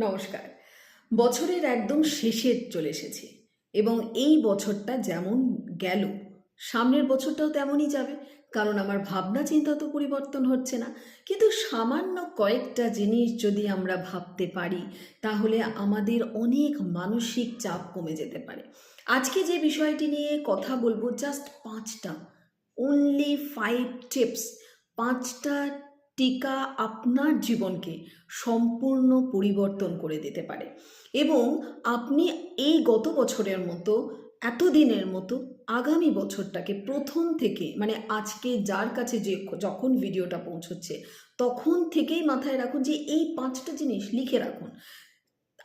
নমস্কার। বছরের একদম শেষে চলে এসেছি এবং এই বছরটা যেমন গেল, সামনের বছরটাও তেমনই যাবে। কারণ আমার ভাবনা চিন্তা তো পরিবর্তন হচ্ছে না। কিন্তু সামান্য কয়েকটা জিনিস যদি আমরা ভাবতে পারি, তাহলে আমাদের অনেক মানসিক চাপ কমে যেতে পারে। আজকে যে বিষয়টি নিয়ে কথা বলব জাস্ট পাঁচটা অনলি ফাইভ টিপস পাঁচটা টিকা আপনার জীবনকে সম্পূর্ণ পরিবর্তন করে দিতে পারে। এবং আপনি এই গত বছরের মতো, এতদিনের মতো, আগামী বছরটাকে প্রথম থেকে মানে আজকে যার কাছে যে যখন ভিডিওটা পৌঁছচ্ছে, তখন থেকেই মাথায় রাখুন যে এই পাঁচটা জিনিস লিখে রাখুন।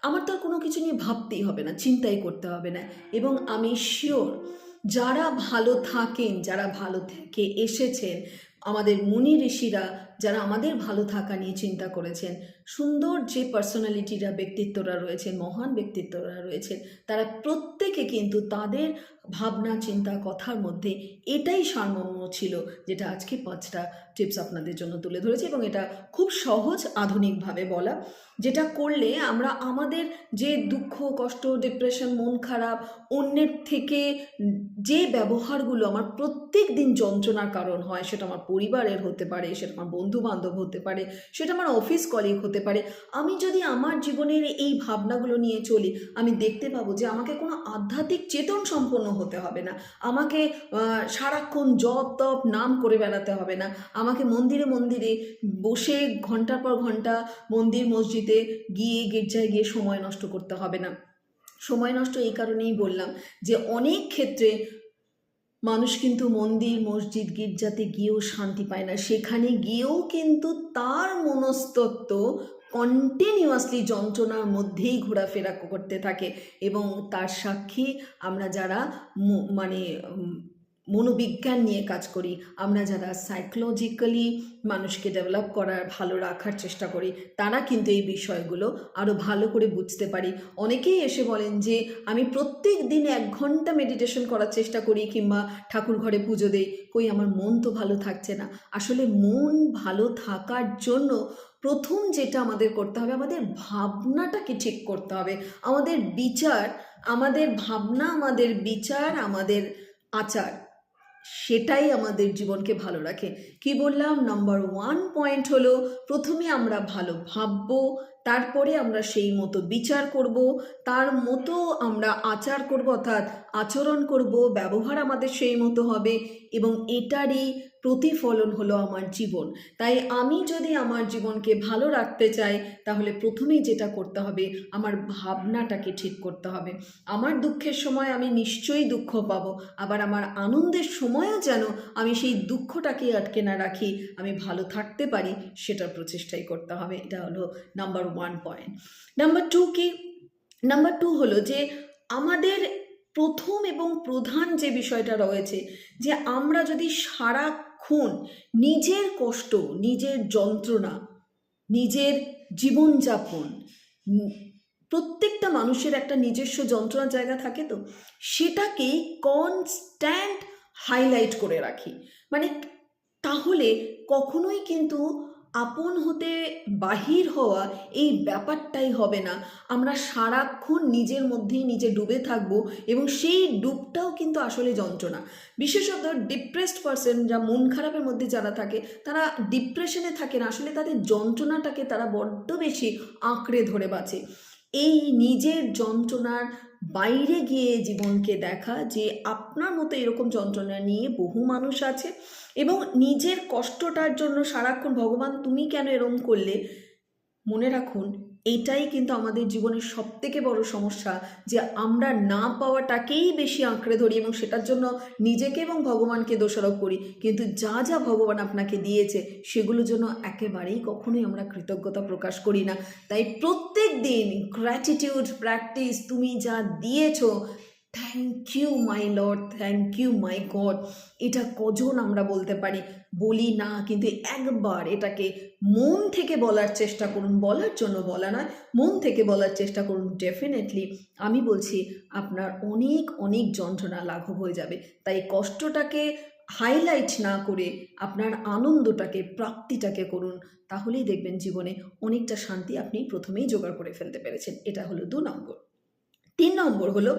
আমার তো আর কোনো কিছু নিয়ে ভাবতেই হবে না, চিন্তাই করতে হবে না। এবং আমি শিওর যারা ভালো থাকেন, যারা ভালো থেকে এসেছেন, আমাদের মুনি ঋষিরা যারা আমাদের ভালো থাকা নিয়ে চিন্তা করেছেন, সুন্দর যে পার্সোনালিটিরা ব্যক্তিত্বরা রয়েছেন, মহান ব্যক্তিত্বরা রয়েছেন, তারা প্রত্যেকে কিন্তু তাদের ভাবনা, চিন্তা, কথার মধ্যে এটাই সারমর্ম ছিল যেটা আজকে পাঁচটা টিপস আপনাদের জন্য তুলে ধরেছি এবং এটা খুব সহজ আধুনিকভাবে বলা, যেটা করলে আমরা আমাদের যে দুঃখ, কষ্ট ডিপ্রেশন মন খারাপ, অন্যের থেকে যে ব্যবহারগুলো আমার প্রত্যেক দিন যন্ত্রণার কারণ হয়, সেটা আমার পরিবারের হতে পারে, সেটা আমার বন্ধু বান্ধব হতে পারে, সেটা আমার অফিস কলিগ হতে পারে। আমি যদি আমার জীবনের এই ভাবনাগুলো নিয়ে চলি, আমি দেখতে পাবো যে আমাকে কোনো আধ্যাত্মিক চেতন সম্পন্ন হতে হবে না। আমাকে সারাক্ষণ জপ তপ নাম করে বেড়াতে হবে না। আমাকে মন্দিরে মন্দিরে বসে ঘণ্টার পর ঘণ্টা মন্দির মসজিদে গিয়ে গির্জায় গিয়ে সময় নষ্ট করতে হবে না। সময় নষ্ট এই কারণেই বললাম যে অনেক ক্ষেত্রে মানুষ কিন্তু মন্দির, মসজিদ, গির্জাতে গিয়েও শান্তি পায় না। সেখানে গিয়েও কিন্তু তার মনস্তত্ত্ব কন্টিনিউয়াসলি যন্ত্রণার মধ্যেই ঘোরাফেরা করতে থাকে এবং তার সাক্ষী আমরা যারা মানে মনোবিজ্ঞান নিয়ে কাজ করি। আমরা যারা সাইকোলজিক্যালি মানুষকে ডেভেলপ করার, ভালো রাখার চেষ্টা করি, তারা কিন্তু এই বিষয়গুলো আরও ভালো করে বুঝতে পারি। অনেকেই এসে বলেন যে, আমি প্রত্যেক দিন এক ঘণ্টা মেডিটেশন করার চেষ্টা করি কিংবা ঠাকুর ঘরে পুজো দেই। কই, আমার মন তো ভালো থাকছে না। আসলে মন ভালো থাকার জন্য প্রথম যেটা আমাদের করতে হবে, আমাদের ভাবনাটাকে ঠিক করতে হবে। আমাদের বিচার, আমাদের ভাবনা, আমাদের বিচার, আমাদের আচার। সেটাই আমাদের জীবনকে ভালো রাখে। কি বললাম? নাম্বার ওয়ান পয়েন্ট হলো, প্রথমে আমরা ভালো ভাববো, তারপরে আমরা সেই মতো বিচার করব, তার মতো আমরা আচার করব, অর্থাৎ আচরণ করব, ব্যবহার আমাদের সেই মতো হবে এবং এটারই প্রতিফলন হলো আমার জীবন। তাই আমি যদি আমার জীবনকে ভালো রাখতে চাই, তাহলে প্রথমেই যেটা করতে হবে, আমার ভাবনাটাকে ঠিক করতে হবে। আমার দুঃখের সময় আমি নিশ্চয়ই দুঃখ পাব, আবার আমার আনন্দের সময়ও যেন আমি সেই দুঃখটাকে আটকে না রাখি, আমি ভালো থাকতে পারি, সেটার প্রচেষ্টাই করতে হবে। এটা হলো number one point number two কি? নাম্বার টু হলো যে, আমাদের প্রথম এবং প্রধান যে বিষয়টা রয়েছে, যে আমরা যদি সারাক্ষণ নিজের কষ্ট, নিজের যন্ত্রণা, নিজের জীবনযাপন প্রত্যেকটা মানুষের একটা নিজস্ব যন্ত্রণার জায়গা থাকে তো সেটাকেই কনস্ট্যান্ট হাইলাইট করে রাখি। মানে তাহলে কখনোই কিন্তু আপন হতে বাহির হওয়া এই ব্যাপারটাই হবে না। আমরা সারাক্ষণ নিজের মধ্যেই নিজে ডুবে থাকব এবং সেই ডুবটাও কিন্তু আসলে যন্ত্রণা। বিশেষত ডিপ্রেসড পারসন যা মন খারাপের মধ্যে যারা থাকে, তারা ডিপ্রেশনে থাকে না। আসলে তাদের যন্ত্রণাটাকে তারা বড্ড বেশি আঁকড়ে ধরে বাঁচে। এই নিজের যন্ত্রণার বাইরে গিয়ে জীবনকে দেখা যে আপনার মতো এরকম যন্ত্রণা নিয়ে বহু মানুষ আছে এবং নিজের কষ্টটার জন্য সারাক্ষণ ভগবান তুমি কেন এরম করলে? মনে রাখুন এটাই কিন্তু আমাদের জীবনের সব থেকে বড় সমস্যা, যে আমরা না পাওয়াটাকেই বেশি আঁকড়ে ধরি এবং সেটার জন্য নিজেকে এবং ভগবানকে দোষারোপ করি। কিন্তু যা যা ভগবান আপনাকে দিয়েছে, সেগুলোর জন্য একেবারেই কখনোই আমরা কৃতজ্ঞতা প্রকাশ করি না। তাই প্রত্যেক দিন গ্র্যাটিটিউড প্র্যাকটিস তুমি যা দিয়েছ thank you my lord thank you my god এটা কজন আমরা বলতে পারি? বলি না, কিন্তু একবার এটাকে মন থেকে বলার চেষ্টা করুন। বলার জন্য বলা নয়, মন থেকে বলার চেষ্টা করুন। ডেফিনেটলি আমি বলছি আপনার অনেক অনেক যন্ত্রণা লাঘব হয়ে যাবে। তাই কষ্টটাকে হাইলাইট না করে আপনার আনন্দটাকে, প্রাপ্তিটাকে করুন। তাহলেই দেখবেন জীবনে অনেকটা শান্তি আপনি প্রথমেই জোগাড় করে ফেলতে পেরেছেন। এটা হলো দু নম্বর। তিন নম্বর হলো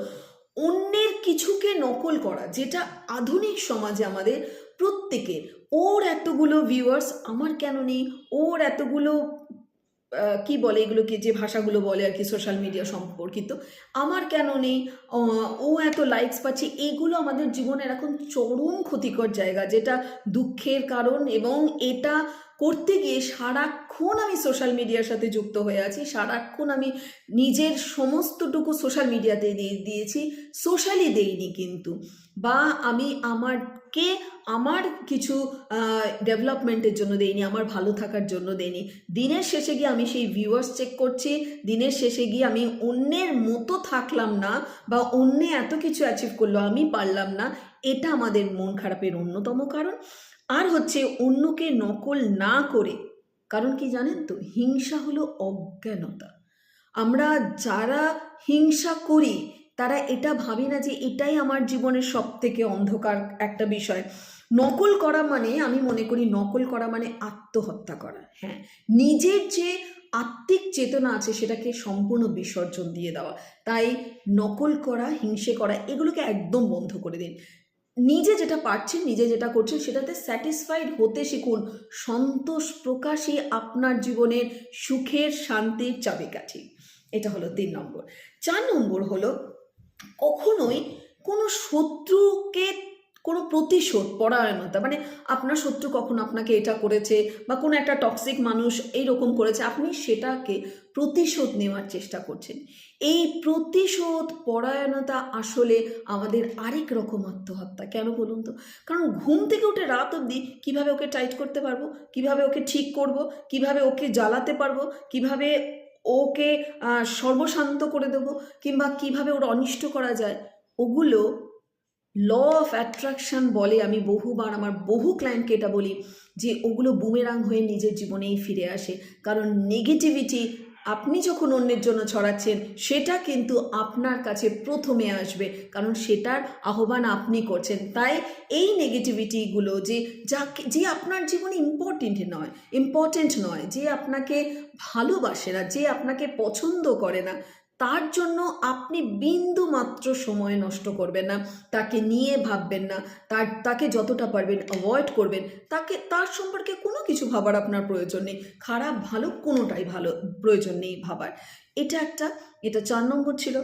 অন্যের কিছুকে নকল করা, যেটা আধুনিক সমাজে আমাদের প্রত্যেকের, ওর এতগুলো ভিউয়ার্স আমার কেন নেই? ওর এতগুলো কি বলে এগুলোকে, যে ভাষাগুলো বলে আর কি সোশ্যাল মিডিয়া সম্পর্কিত। আমার কেন নেই? ও এত লাইকস পাচ্ছে, এগুলো আমাদের জীবনের এখন চরম ক্ষতিকর জায়গা, যেটা দুঃখের কারণ এবং এটা করতে গিয়ে সারাক্ষণ আমি সোশ্যাল মিডিয়ার সাথে যুক্ত হয়ে আছি, সারাক্ষণ আমি নিজের সমস্তটুকু সোশ্যাল মিডিয়াতে দিয়ে দিয়েছি সোশ্যালি দেইনি কিন্তু। বা আমি আমারকে আমার কিছু ডেভেলপমেন্টের জন্য দেইনি, আমার ভালো থাকার জন্য দেইনি। দিনের শেষে গিয়ে আমি সেই ভিউয়ার্স চেক করছি, দিনের শেষে গিয়ে আমি অন্যের মতো থাকলাম না বা অন্যে এত কিছু অ্যাচিভ করল আমি পারলাম না, এটা আমাদের মন খারাপের অন্যতম কারণ। আর হচ্ছে অন্যকে নকল না করে, কারণ কি জানেন তো? হিংসা হলো অজ্ঞানতা। আমরা যারা হিংসা করি তারা এটা ভাবি না যে এটাই আমার জীবনের সব থেকে অন্ধকার একটা বিষয়। নকল করা মানে আমি মনে করি নকল করা মানে আত্মহত্যা করা। হ্যাঁ নিজের যে আত্মিক চেতনা আছে সেটাকে সম্পূর্ণ বিসর্জন দিয়ে দেওয়া। তাই নকল করা, হিংসে করা, এগুলোকে একদম বন্ধ করে দিন। নিজে যেটা পারছেন, নিজে যেটা করছেন, সেটাতে স্যাটিসফাইড হতে শিখুন। সন্তোষ প্রকাশই আপনার জীবনের সুখের শান্তির চাবিকাঠি। এটা হলো তিন নম্বর। চার নম্বর হলো কখনোই কোনো শত্রুকে কোনো প্রতিশোধ পরায়ণতা মানে আপনার শত্রু কখন আপনাকে এটা করেছে বা কোনো একটা টক্সিক মানুষ এইরকম করেছে, আপনি সেটাকে প্রতিশোধ নেওয়ার চেষ্টা করছেন। এই প্রতিশোধ পরায়ণতা আসলে আমাদের আরেক রকম আত্মহত্যা। কেন বলুন তো? কারণ ঘুম থেকে উঠে রাত অবধি কীভাবে ওকে টাইট করতে পারব? কীভাবে ওকে ঠিক করব? কীভাবে ওকে জ্বালাতে পারব? কীভাবে ওকে সর্বশান্ত করে দেব কিংবা কীভাবে ওর অনিষ্ট করা যায়, ওগুলো ল অফ অ্যাট্রাকশন বলে আমি বহুবার আমার বহু ক্লায়েন্টকে এটা বলি যে ওগুলো বুমেরাং হয়ে নিজের জীবনেই ফিরে আসে। কারণ নেগেটিভিটি আপনি যখন অন্যের জন্য ছড়াচ্ছেন, সেটা কিন্তু আপনার কাছে প্রথমে আসবে। কারণ সেটার আহ্বান আপনি করছেন। তাই এই নেগেটিভিটিগুলো যে যাকে, যে আপনার জীবনে ইম্পর্টেন্ট নয় ইম্পর্টেন্ট নয়, যে আপনাকে ভালোবাসে না, যে আপনাকে পছন্দ করে না তার জন্য আপনি বিন্দু মাত্র সময় নষ্ট করবেন না। তাকে নিয়ে ভাববেন না। তার, তাকে যতটা পারবেন অ্যাভয়েড করবেন। তাকে, তার সম্পর্কে কোনো কিছু ভাবার আপনার প্রয়োজন নেই। খারাপ ভালো কোনোটাই ভালো, প্রয়োজন নেই ভাবার। এটা একটা, এটা চার নম্বর ছিল।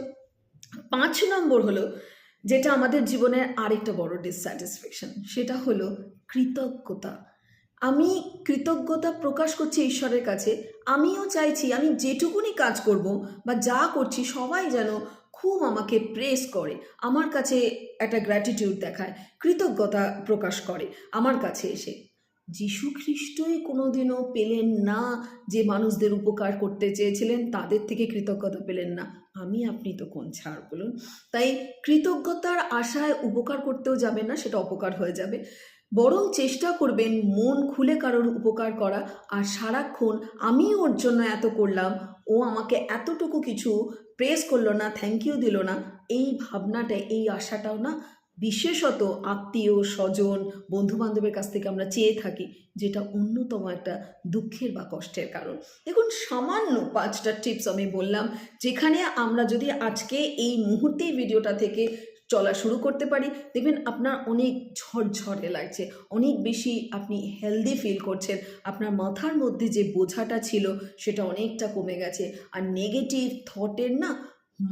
পাঁচ নম্বর হলো, যেটা আমাদের জীবনের আরেকটা বড় ডিসস্যাটিসফ্যাকশন সেটা হলো কৃতজ্ঞতা। আমি কৃতজ্ঞতা প্রকাশ করছি ঈশ্বরের কাছে। আমিও চাইছি আমি যেটুকুনি কাজ করব বা যা করছি সবাই যেন খুব আমাকে প্রেস করে, আমার কাছে একটা গ্র্যাটিটিউড দেখায়, কৃতজ্ঞতা প্রকাশ করে আমার কাছে এসে। যিশু খ্রিস্টই কোনোদিনও পেলেন না যে মানুষদের উপকার করতে চেয়েছিলেন, তাদের থেকে কৃতজ্ঞতা পেলেন না। আমি, আপনি তো কোন ছাড় বলুন? তাই কৃতজ্ঞতার আশায় উপকার করতেও যাবেন না, সেটা অপকার হয়ে যাবে। বরং চেষ্টা করবেন মন খুলে কারোর উপকার করা। আর সারাক্ষণ আমি ওর জন্য এত করলাম, ও আমাকে এতটুকু কিছু প্রেস করল না থ্যাংক ইউ দিল না, এই ভাবনাটা, এই আশাটাও না বিশেষত আত্মীয়, স্বজন বন্ধু বান্ধবের কাছ থেকে আমরা চেয়ে থাকি, যেটা অন্যতম একটা দুঃখের বা কষ্টের কারণ। দেখুন, সামান্য পাঁচটা টিপস আমি বললাম, যেখানে আমরা যদি আজকে এই মুহূর্তেই ভিডিওটা থেকে চলা শুরু করতে পারি। দেখবেন আপনার অনেক ঝরঝরে লাগছে, অনেক বেশি আপনি হেলদি ফিল করছেন। আপনার মাথার মধ্যে যে বোঝাটা ছিল সেটা অনেকটা কমে গেছে। আর নেগেটিভ থটের না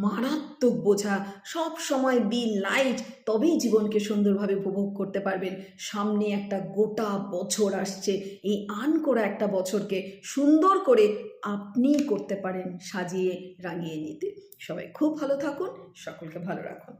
মারাত্মক বোঝা, সব সময় বি লাইট তবেই জীবনকে সুন্দরভাবে উপভোগ করতে পারবেন। সামনে একটা গোটা বছর আসছে, এই আন করা একটা বছরকে সুন্দর করে আপনি করতে পারেন সাজিয়ে রাঙিয়ে নিতে। সবাই খুব ভালো থাকুন, সকলকে ভালো রাখুন।